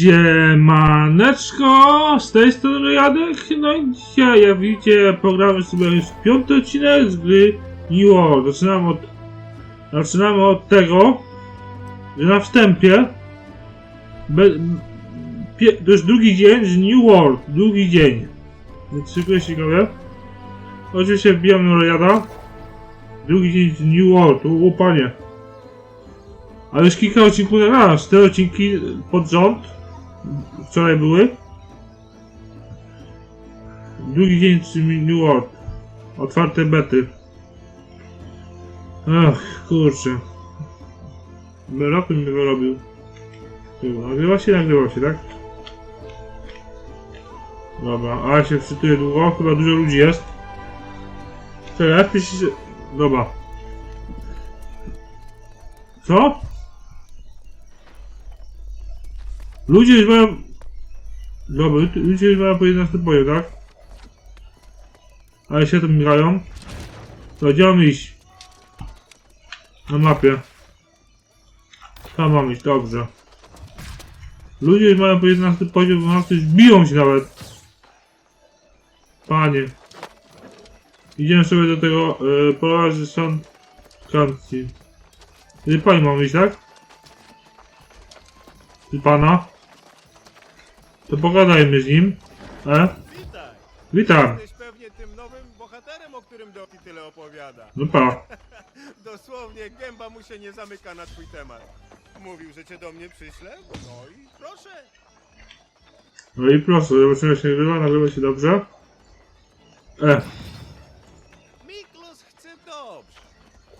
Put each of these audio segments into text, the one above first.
Siemaneczko, z tej strony Jadek, no i dzisiaj jak widzicie pogramy sobie już piąty odcinek z gry New World. Zaczynamy od, zaczynamy od tego, że na wstępie be, pie, to już drugi dzień z New World, drugi dzień. Więc szykuję się ciekawe. Oczywiście wbijam na Rojada. Drugi dzień z New World, o. Ale już kilka odcinków na raz, te odcinki pod rząd wczoraj były. Drugi dzień z New World. Otwarte bety. Ach, kurczę. Rok mi wyrobił. Nagrywa się, nagrywa się, tak? Dobra, a ja się wczytuję długo, chyba dużo ludzi jest. Czekaj, jak piszecie... Dobra. Co? Ludzie już mają... Dobra, ludzie już mają po 11 poziom, tak? Ale się tam migają. To gdzie mam iść? Na mapie. Tam mam iść, dobrze. Ludzie już mają po 11 poziom, 12 już biją się nawet. Panie. Idziemy sobie do tego e, pola, że są kancji. Ty pani mam iść, tak? Ty pana? To pogadajmy z nim. E? Witaj! Witam. Jesteś pewnie tym nowym bohaterem, o którym Doki tyle opowiada. No pa. Dosłownie gęba mu się nie zamyka na twój temat. Mówił, że cię do mnie przyśle? No i proszę. No i proszę, zobaczymy jak się nagrywa, nagrywa się dobrze. E, Miklos chce dobrze.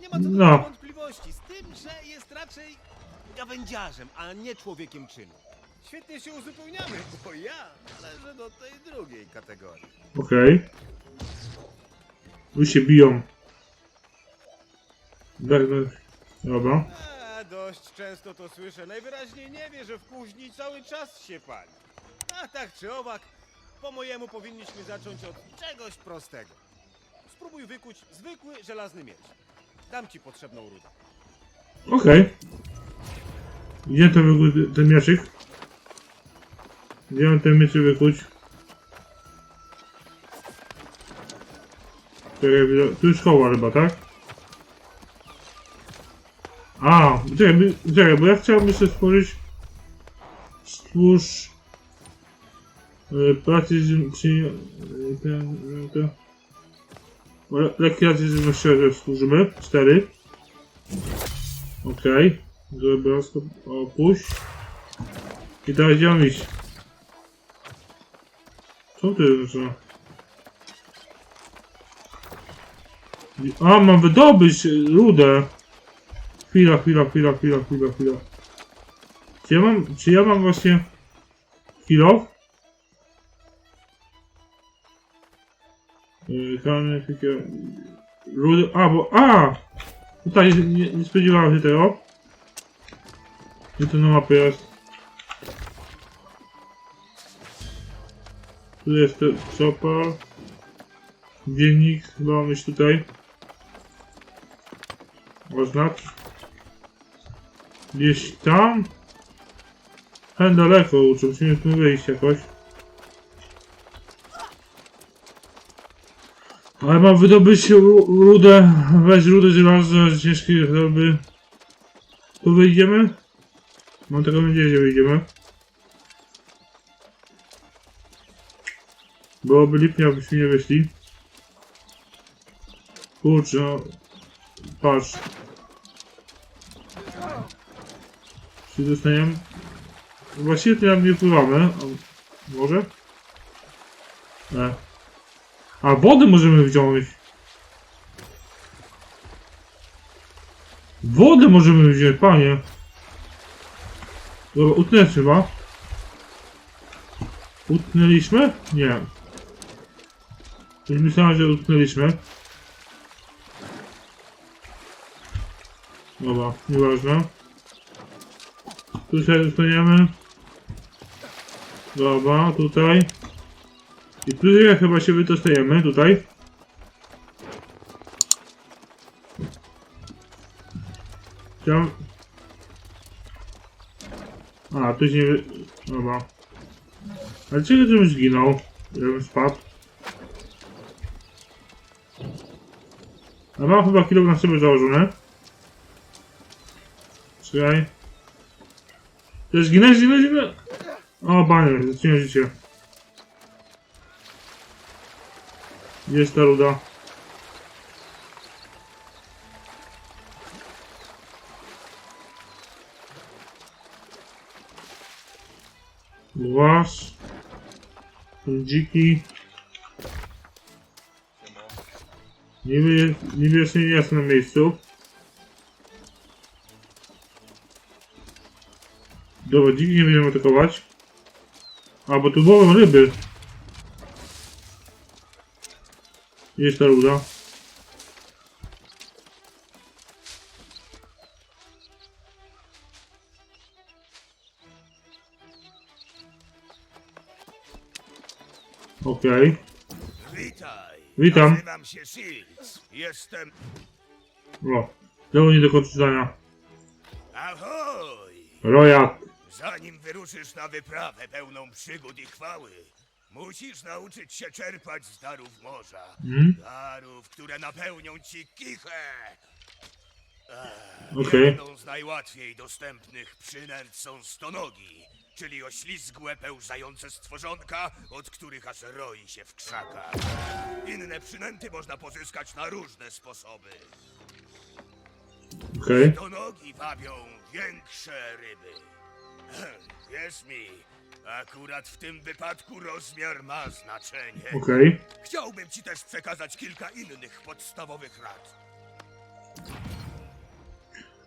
Nie ma co do No. wątpliwości, z tym, że jest raczej gawędziarzem, a nie człowiekiem czynu. Świetnie się uzupełniamy, bo ja należę do tej drugiej kategorii. okej. Tu się biją. Tak, no. Dobra. A, dość często to słyszę. Najwyraźniej nie wie, że w kuźni cały czas się pali. A tak czy owak, po mojemu powinniśmy zacząć od czegoś prostego. Spróbuj wykuć zwykły żelazny miecz. Dam ci potrzebną rudę. Okej. Gdzie to wykuć ten miaszyk? Gdzie mam ten miecz wykuć? Czekaj, tu jest koła chyba, tak? A, czekaj, czekaj, bo ja chciałbym jeszcze stworzyć stwórz y, pracy czy y, ten, le- lekkie racje żywnościowe stworzymy, cztery. Okej. Okay. Dobra. Opuść. I teraz gdzie mam iść? Co jest za... A, mam wydobyć rudę. Chwila, chwila, chwila, chwila, chwila, chwila. Czy ja mam, czy ja mam właśnie... Kilo? Yy, kamień, takie... Rudy... A, bo... A! Tutaj nie, nie spodziewałem się tego. Gdzie to na mapie jest? Tu jest ten. Dziennik chyba mam tutaj. Oznacz. Gdzieś tam. Hen daleko uczę, musimy tu wyjść jakoś. Ale mam wydobyć ru- rudę, weź rudę żelazną, ciężkie roby. Tu wyjdziemy? Mam tego nadzieję, że wyjdziemy. Byłoby lipnie, abyśmy nie wyszli. Kurczę, no. Patrz. Czy dostaniemy? Właściwie to nam nie pływamy. Może? Nie. A wodę możemy wziąć. Wodę możemy wziąć, panie. Dobra, utnę chyba. Utnęliśmy? Nie. Już myślałem, że utknęliśmy. Dobra, nieważne. Tu się dostaniemy. Dobra, tutaj. I tutaj chyba się wydostajemy, tutaj. Tam. A, tu się Dobra. Ale czego żebym zginął? Żebym spadł? A mam chyba kilo na sobie założony. Czekaj. To zginę, zginę, zginę. O, panie, zaczyna życie. Jest ta ruda? Włas. Dziki. Niby, niby jest niejasne na miejscu. Dobra, dziki nie będziemy atakować. A, bo tu łowią ryby. Jest ta ruda. Okej. Witaj. Witam. Nazywam się Shields. Jestem... O. Znowu nie do końca. Ahoj! Rojak. Zanim wyruszysz na wyprawę pełną przygód i chwały, musisz nauczyć się czerpać z darów morza. Mhm. Darów, które napełnią ci kichę. Okej. Jedną z najłatwiej dostępnych przynęt są stonogi, czyli oślizgłe, pełzające stworzonka, od których aż roi się w krzakach. Inne przynęty można pozyskać na różne sposoby. Okej. Stonogi wabią większe ryby. Wierz mi, akurat w tym wypadku rozmiar ma znaczenie. Okej. Chciałbym ci też przekazać kilka innych podstawowych rad.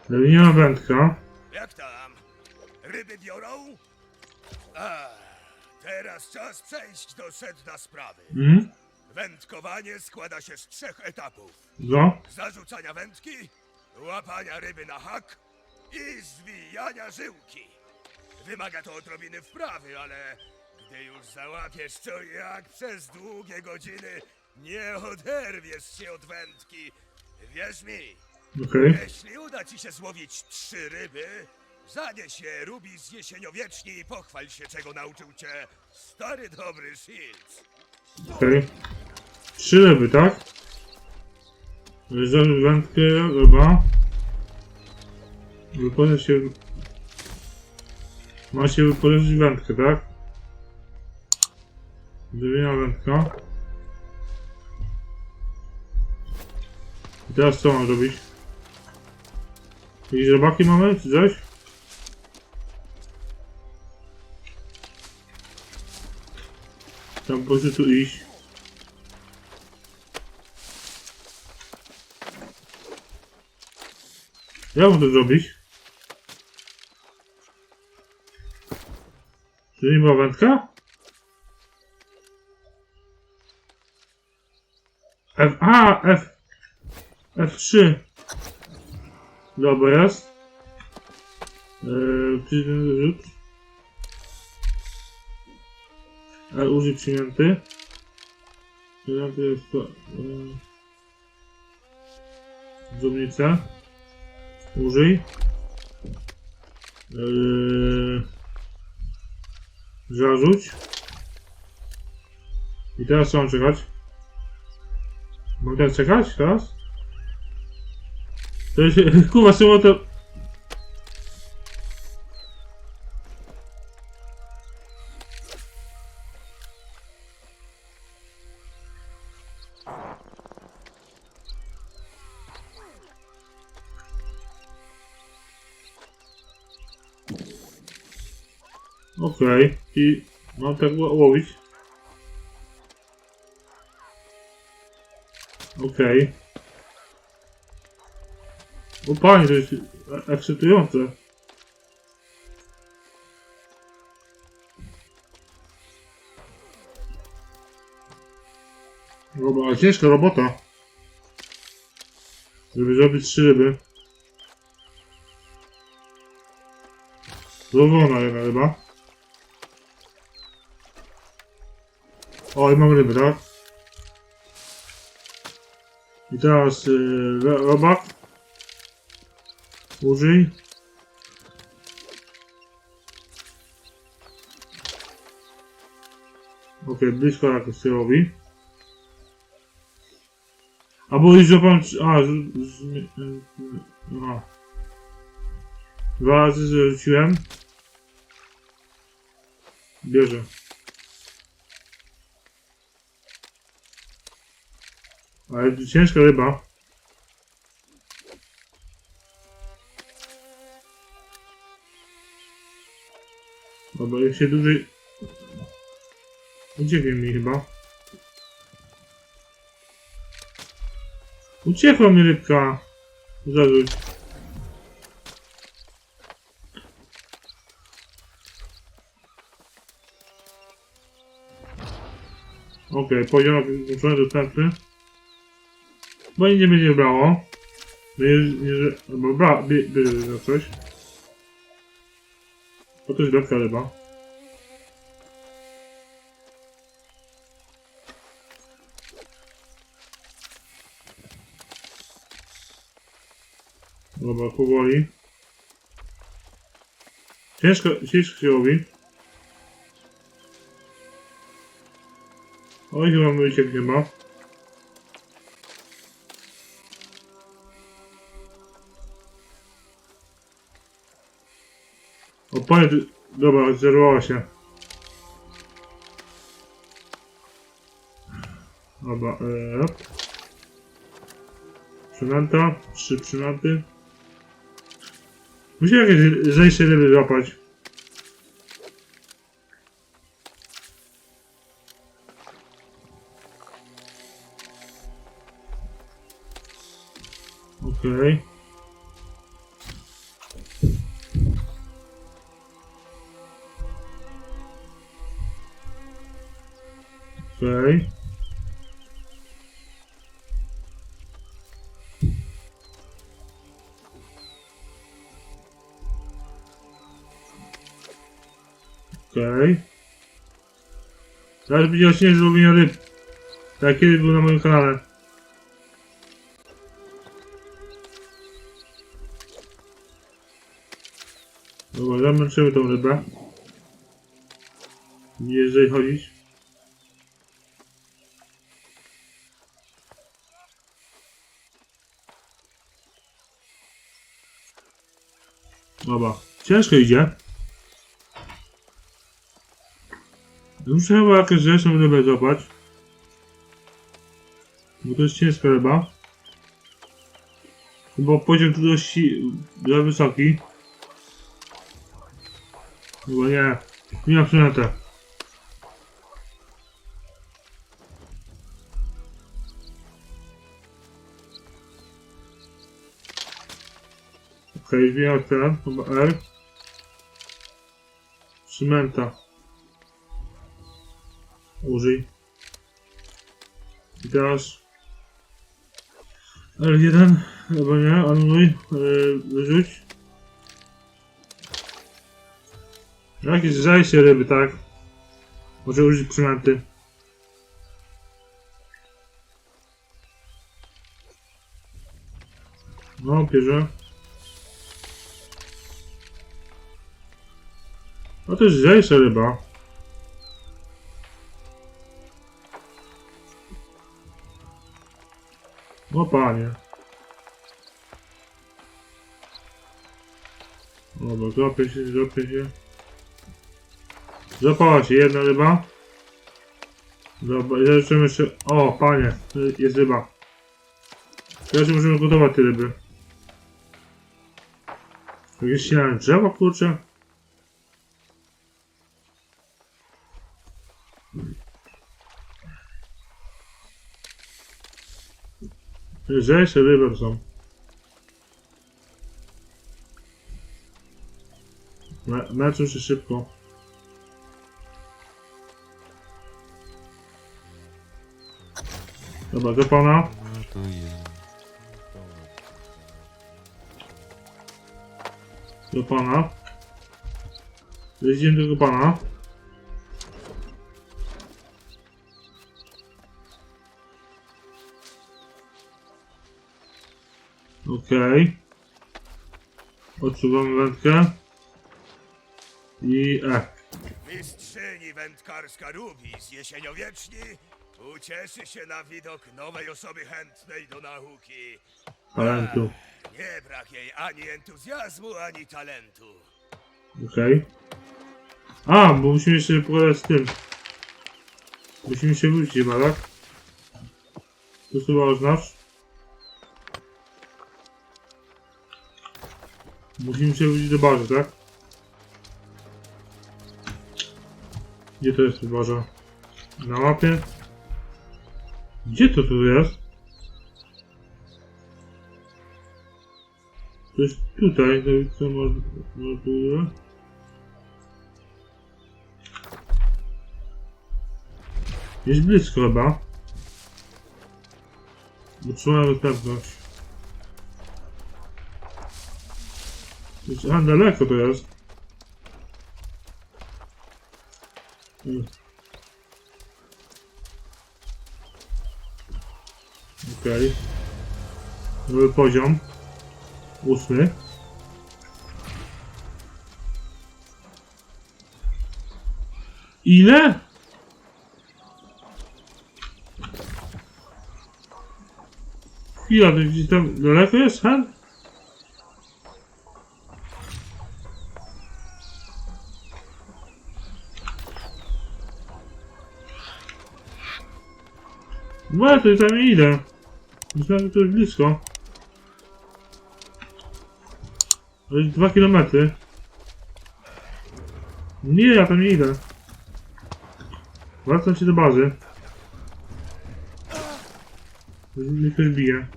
Linia wędka. Jak tam? Ryby biorą? A, teraz czas przejść do sedna sprawy. Mhm. Wędkowanie składa się z trzech etapów. No. Zarzucania wędki, łapania ryby na hak i zwijania żyłki. Wymaga to odrobiny wprawy, ale gdy już załapiesz to jak przez długie godziny nie oderwiesz się od wędki. Wierz mi, Okej. jeśli uda ci się złowić trzy ryby, zanieś je Rubi z jesieniowieczni i pochwal się, czego nauczył cię stary dobry Shields. Okej. Trzy ryby, tak? Zaraz wędkę, ryba. Wypożycz się... Ma się wypożyczyć wędkę, tak? Wymiana wędka. I teraz co mam robić? Jakieś robaki mamy, czy coś? Tam po iść. Jak mam to zrobić? Czy nie była wędka? F... A! F... F3. Dobra, jest. Eee. E, użyj przyjęty. Przyjęty jest to... Dzumnica. Użyj. Eee, zarzuć. I teraz co mam czekać? Mam teraz czekać? Teraz? To jest... Kurwa, czemu to... I mam tak ło- łowić. Okej. O panie, to jest e- ekscytujące. Dobra, ciężka robota. Żeby zrobić trzy ryby. Złożona jedna ryba. O, i mam ryby, tak? I teraz y, robak. Użyj. Ok, blisko jakoś się robi. A bo już pan... A, z, z, a. Dwa razy zrzuciłem. Bierze. Ale ciężka ryba. Dobra, jak się dłużej... Uciekł mi chyba. Uciekła mi rybka. Zarzuć. Okej, poziom zmuszony dostępny. Bo nie będzie brało. Że... Albo bra... Bie, bierze za coś. O, to jest lekka ryba. Dobra, powoli. Ciężko, ciężko się łowi. Oj, chyba my uciekł O, panie, dobra, zerwała się. Dobra, eee. Przynęta, trzy przynęty. Musimy jakieś zejście ryby złapać. Okej. Okej. Okej. Teraz będzie odcinek z ryb. Tak kiedyś był na moim kanale. Dobra, zamęczymy tą rybę. Jeżeli chodzić. Dobra, ciężko idzie. Jakąś zresztą rybę złapać. Bo to jest ciężka ryba. Chyba poziom trudności za wysoki. Chyba nie. Nie ma przynętę. Okej, okay, zmieniam ten. Chyba R. Cymenta. Użyj. Teraz L1, albo nie, anuluj, yy, wyrzuć. Jakieś zajście ryby, tak? Może użyć przynęty. No, bierze. No to jest zajście ryba. Panie. Dobra, złapię się, złapię się. Złapała się jedna ryba. Dobra, zaczniemy jeszcze... O, panie, jest ryba. Teraz możemy gotować te ryby. Jakieś ścinane drzewa, kurczę. Lżejsze ryby są. Me meczą się szybko. Dobra, do pana. Do pana. Jedziemy do pana. Okej. Odsuwamy wędkę. I E. Mistrz skrzyni wędkarska Rubi z jesieniowieczni ucieszy się na widok nowej osoby chętnej do nauki. Talentu. Nie brak jej ani entuzjazmu, ani talentu. Okej. A, bo musimy jeszcze pogadać z tym. Musimy się wrócić chyba, tak? To chyba oznacz. Musimy się wrócić do bazy, tak? Gdzie to jest baza? Na mapie? Gdzie to tu jest? To jest tutaj, to co może... może... Jest blisko chyba. Utrzymamy pewność. Jest, a, daleko to jest. Mm. Okej. Nowy poziom. Ósmy. Ile? Chwila, to gdzieś tam daleko jest Han? No, to tam idę. Myślałem, że to jest blisko. To jest 2 km. Nie, ja tam nie idę. Wracam się do bazy. Mnie ktoś bije.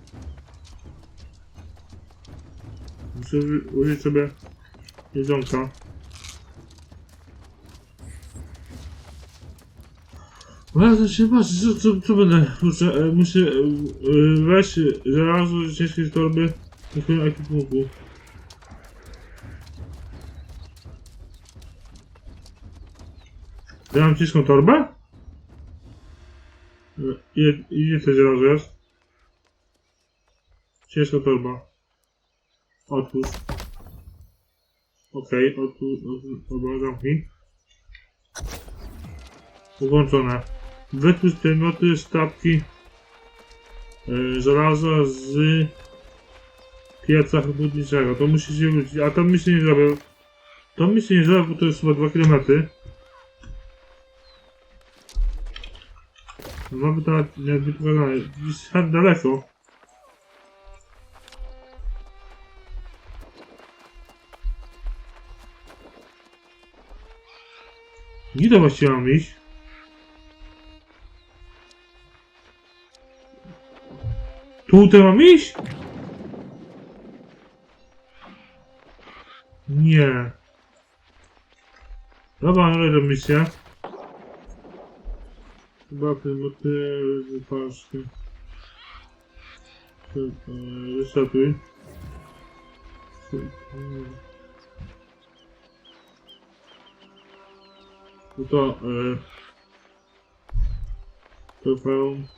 Muszę uży- użyć sobie jedzonka. Bardzo się patrzę, co, co, co będę? Muszę, e, muszę e, e, weź żelazo z ciężkiej torby do swojego ekwipunku. Ja mam ciężką torbę? E, Ile, ile to żelazo jest? Ciężka torba. Otwórz. Okej, okay, otwórz, otwórz, dobra, zamknij. Włączone. Wytwórz przedmioty, sztabki, e, żelaza z pieca chłodniczego. To musi się wrócić, a to mi się nie zrobię. To mi się nie zrobię, bo to jest chyba 2 km. To nawet nie pokazane. Gdzieś tak daleko. Gdzie to właściwie mam iść? Tutaj mam iść? Nie. Dobra, ale do misję. Chyba prymoty wypaszki. Resatuj. No to, e, trofeum.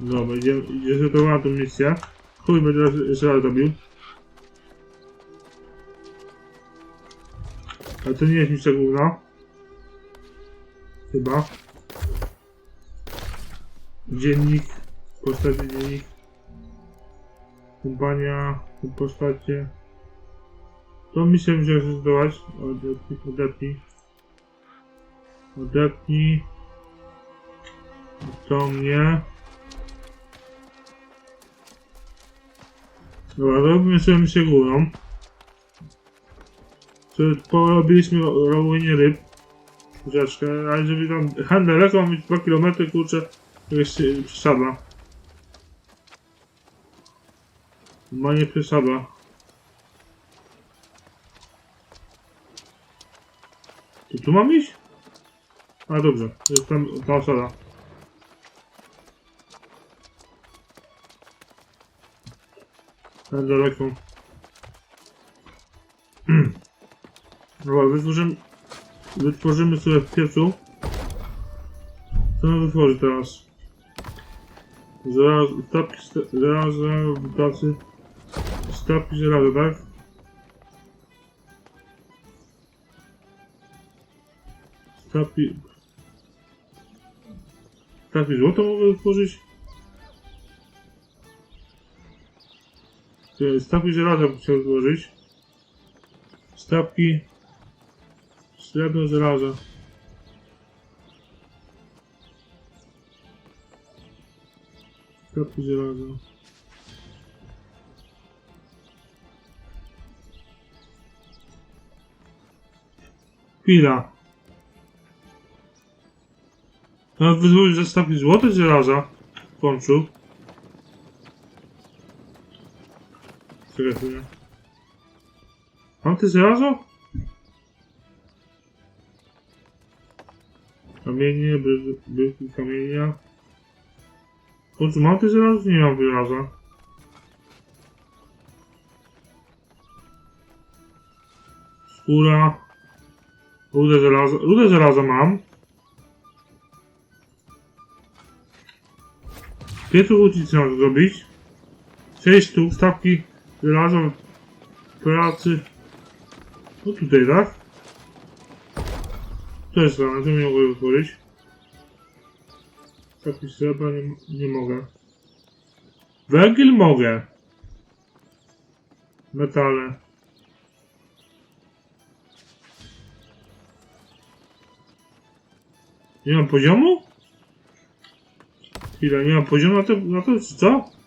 Dobra, idziemy, idzie zgotowana tą misję. Chuj, będę jeszcze raz robił. Ale to nie jest misja główna. Chyba. Dziennik. Postacie dziennik. Kompania. Postacie. To misję musiałem zdecydować. Odepnij, odepnij. Odepnij. To mnie. Dobra, sobie misję główną. Czy porobiliśmy łowienie ryb. Rzeczkę, ale żeby tam handel mam mieć 2 km, kurczę, jeszcze przesada. Ma nie przesada. To tu mam iść? A dobrze, jest tam ta osada. Tak daleko. Dobra, wytworzymy, wytworzymy sobie w piecu. Co nam wytworzy teraz? Zaraz, tapki, zaraz, zaraz, tacy. Stapki żelaza, tak? Stapki... Stapki złoto mogę wytworzyć? Stawki żelaza chciał złożyć. Stawki srebro żelaza. Stawki żelaza. Chwila. Mam wyzwolić zestaw złote żelaza w końcu. Chwilę. Mam te żelazo? Kamienie, bry- bryłki kamienia. Końcu mam te żelazo? Nie mam żelaza. Skóra. Rudę żelaza. Rudę żelaza mam. Pięciu ludzi trzeba zrobić. 6 sztuk stawki żelaza pracy. No tutaj, tak? To jest rane, to nie mogę otworzyć. Stawki srebra nie, nie mogę. Węgiel mogę. Metale. Nie mam poziomu? Chwila, nie mam poziomu na to, na to co?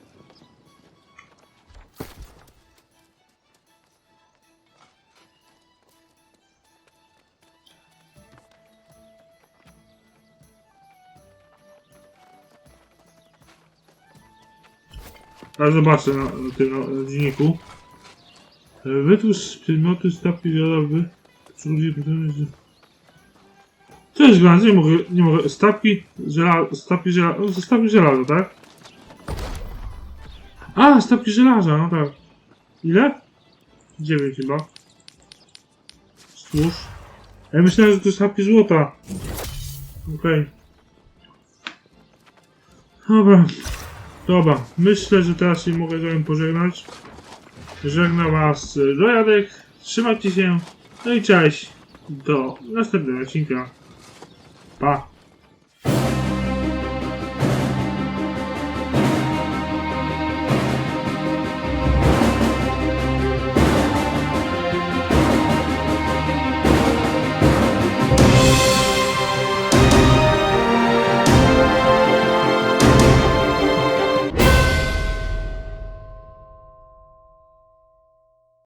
Zobaczę na, na tym dzienniku. E, Wytwórz przedmioty stawki pytanie, Co jest grane? Nie mogę, nie mogę. Stawki żelaza, stawki żelaza, stawki żelaza, tak? A, stawki żelaza, no tak. Ile? 9 chyba. Stwórz. Ja myślałem, że to stawki złota. Okej. Dobra. Dobra, myślę, że teraz się mogę z wami pożegnać. Żegna was e, Dojadek. Trzymajcie się. No i cześć. Do następnego odcinka. Pa.